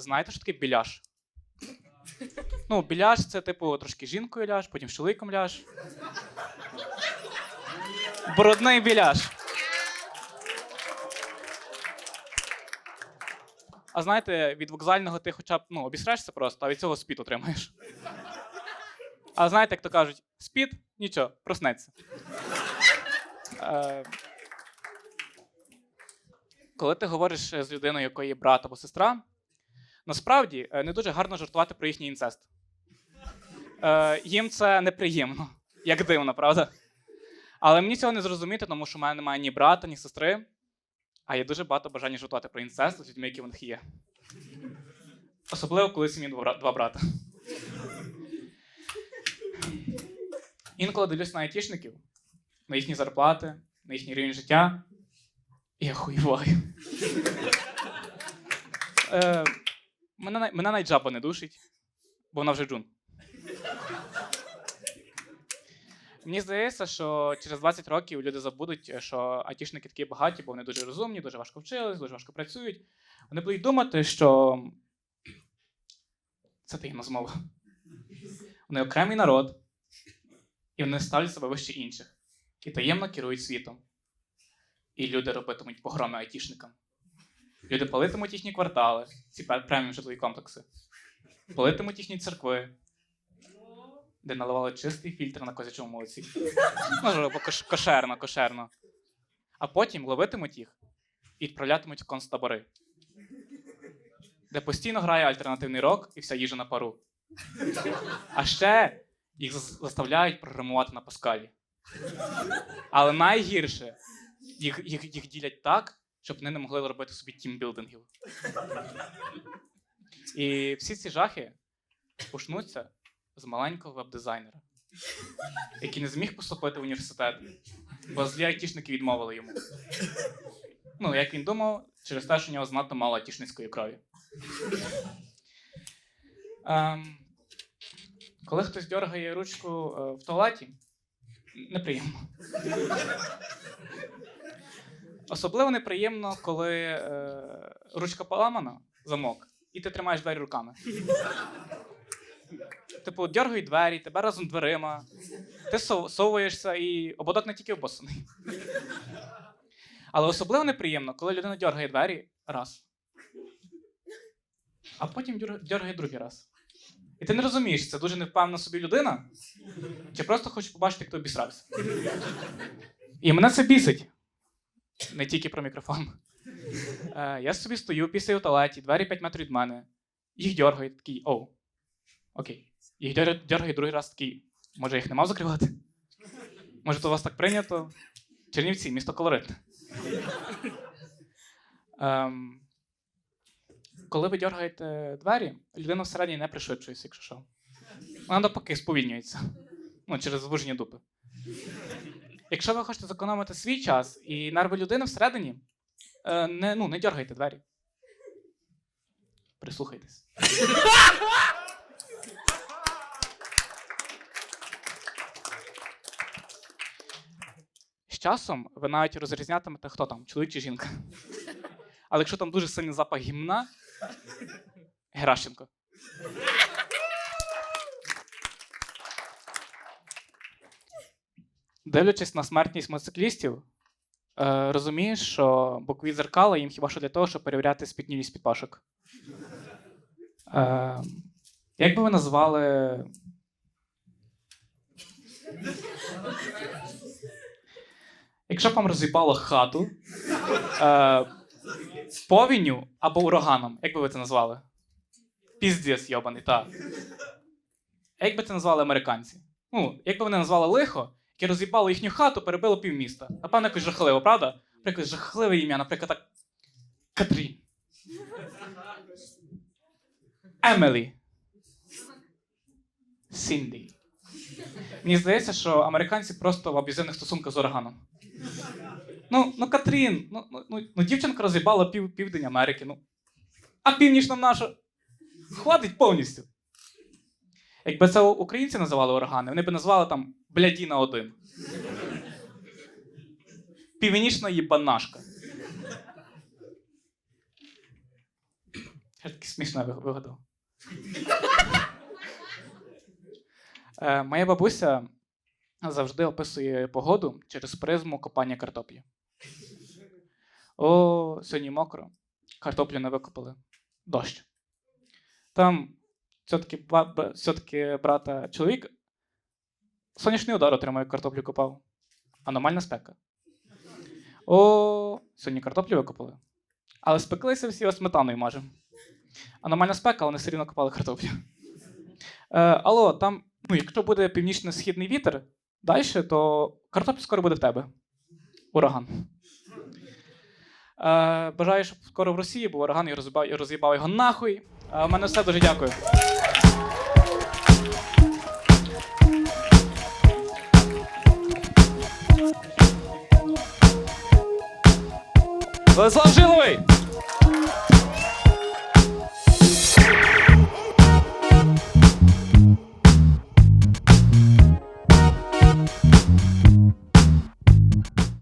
знаєте, що таке біляш? Ну, біляш це, типу, трошки жінкою ляж, потім з чоловіком ляж. Брудний біляш. А знаєте, від вокзального ти хоча б ну, обісрешся просто, а від цього спід отримаєш. А знаєте, як то кажуть, спід нічого, проснеться. Е, коли ти говориш з людиною, якої є брат або сестра, насправді е, не дуже гарно жартувати про їхній інцест. Е, їм це неприємно, як дивно, правда? Але мені цього не зрозуміти, тому що в мене немає ні брата, ні сестри, а є дуже багато бажання жартувати про інцест з людьми, які в них є. Особливо, коли сім'ї два брата. Інколи дивлюсь на айтішників, на їхні зарплати, на їхній рівень життя, і я хуєваю. Мене, най- мене навіть жаба не душить, бо вона вже джун. Мені здається, що через 20 років люди забудуть, що айтішники такі багаті, бо вони дуже розумні, дуже важко вчились, дуже важко працюють. Вони будуть думати, що це таємна змова. Вони окремий народ, і вони ставлять себе вище інших. І таємно керують світом. І люди робитимуть погроми айтішникам. Люди палитимуть їхні квартали, ці преміум житлові комплекси, палитимуть їхні церкви, де наливали чистий фільтр на козячому молоці. Кош- кошерно, кошерно. А потім ловитимуть їх і відправлятимуть в концтабори, де постійно грає альтернативний рок і вся їжа на пару. А ще їх заставляють програмувати на Паскалі. Але найгірше, їх, їх, їх ділять так, щоб вони не могли робити собі тімбілдингів. І всі ці жахи почнуться з маленького веб-дизайнера, який не зміг поступити в університет, бо злі айтішники відмовили йому. Ну, як він думав, через те, що у нього занадто мало айтішницької крові. Ем, коли хтось дергає ручку е, в туалеті, неприємно. Особливо неприємно, коли е, ручка поламана, замок, і ти тримаєш двері руками. Типу, дергають двері, тебе разом дверима, ти сов- совуєшся і ободок не тільки обосаний. Але особливо неприємно, коли людина дергає двері раз. А потім дергає другий раз. І ти не розумієш, це дуже невпевнена собі людина, чи просто хочеш побачити, хто обісрався. І мене це бісить. Не тільки про мікрофон. Е, я собі стою після в туалеті, двері 5 метрів від мене. Їх дергають, такий, оу. Окей. Їх дергають другий раз такий. Може, їх не мав закривати? Може, то у вас так прийнято? Чернівці, місто колоритне. Ем, коли ви дергаєте двері, людина всередині не пришвидшується, якщо що. Вона навпаки сповільнюється. Ну, через звуження дупи. Якщо ви хочете зекономити свій час і нерви людини всередині, е, не, ну, не дергайте двері. Прислухайтесь. З часом ви навіть розрізнятимете, хто там, чоловік чи жінка. Але якщо там дуже сильний запах гімна, Геращенко. Дивлячись на смертність мотоциклістів, е, розумієш, що бокові дзеркала їм хіба що для того, щоб перевіряти спітнілість підпашок. Е, як би ви назвали. Якщо б вам роз'їбало хату е, повінню або ураганом, як би ви це назвали? Піздець йобаний, так. Як би це назвали американці? Ну, як би вони назвали лихо, яке роз'їбало їхню хату, перебило півміста. Напевно, якось жахливо, правда? Наприклад, жахливе ім'я, наприклад, так. Катрін. Емілі. Сінді. Мені здається, що американці просто в аб'юзивних стосунках з ураганом. Ну, ну Катрін, ну, ну, ну, ну дівчинка роз'їбала пів, південь Америки. Ну. А північ нам наша. Хватить повністю. Якби це українці називали урагани, вони б назвали там блядіна 1. Північна їбанашка. Я такий сміх Смішно вигадав. Е, моя бабуся завжди описує погоду через призму копання картоплі. О, сьогодні мокро. Картоплю не викопали. Дощ. Там все-таки, все-таки брата чоловік сонячний удар отримав, картоплю копав. Аномальна спека. О, сьогодні картоплю викопали. Але спеклися всі ось сметаною майже. Аномальна спека, але вони все рівно копали картоплю. Е, алло, там, ну, якщо буде північно-східний вітер далі, то картопля скоро буде в тебе. Ураган. Е, бажаю, щоб скоро в Росії був ураган і роз'їбав його нахуй. В мене все дуже дякую. Владислав Жиловий!